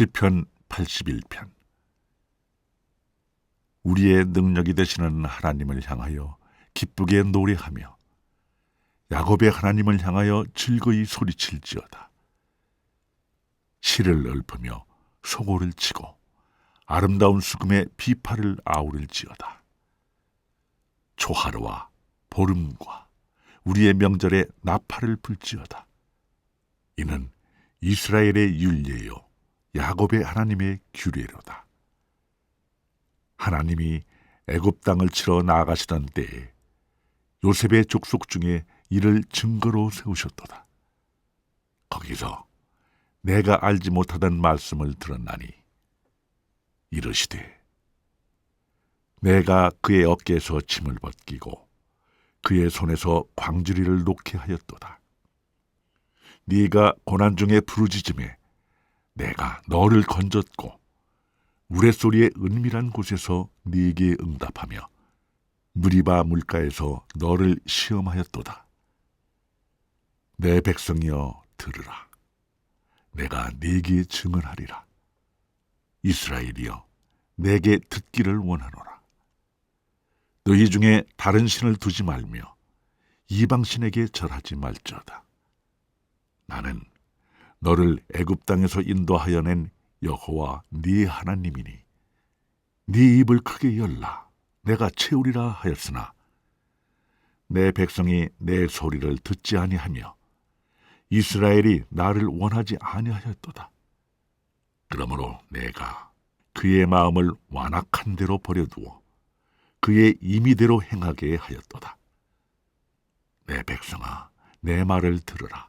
시편 81편 우리의 능력이 되시는 하나님을 향하여 기쁘게 노래하며 야곱의 하나님을 향하여 즐거이 소리칠지어다. 실을 읊으며 소고를 치고 아름다운 수금의 비파를 아우를지어다. 초하루와 보름과 우리의 명절에 나팔을 불지어다. 이는 이스라엘의 율례요 야곱의 하나님의 규례로다. 하나님이 애굽 땅을 치러 나아가시던 때에 요셉의 족속 중에 이를 증거로 세우셨도다. 거기서 내가 알지 못하던 말씀을 들었나니 이르시되 내가 그의 어깨에서 침을 벗기고 그의 손에서 광주리를 놓게 하였도다. 네가 고난 중에 부르짖음에 내가 너를 건졌고 우레소리의 은밀한 곳에서 네게 응답하며 무리바 물가에서 너를 시험하였도다. 내 백성이여 들으라. 내가 네게 증언하리라. 이스라엘이여 내게 듣기를 원하노라. 너희 중에 다른 신을 두지 말며 이방 신에게 절하지 말지어다. 나는 너를 애굽 땅에서 인도하여 낸 여호와 네 하나님이니 네 입을 크게 열라 내가 채우리라 하였으나 내 백성이 내 소리를 듣지 아니하며 이스라엘이 나를 원하지 아니하였도다. 그러므로 내가 그의 마음을 완악한 대로 버려두어 그의 임의대로 행하게 하였도다. 내 백성아, 내 말을 들으라.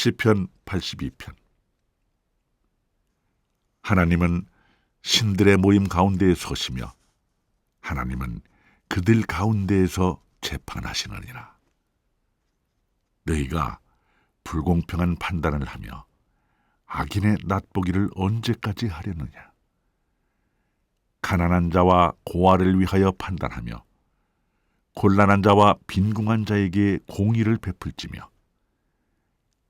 시편 82편 하나님은 신들의 모임 가운데에 서시며 하나님은 그들 가운데에서 재판하시느니라. 너희가 불공평한 판단을 하며 악인의 낫보기를 언제까지 하려느냐? 가난한 자와 고아를 위하여 판단하며 곤란한 자와 빈궁한 자에게 공의를 베풀지며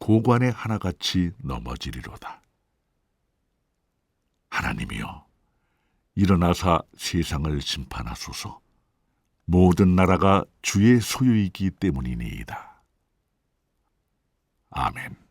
고관의 하나같이 넘어지리로다. 하나님이여 일어나사 세상을 심판하소서 모든 나라가 주의 소유이기 때문이니이다. 아멘.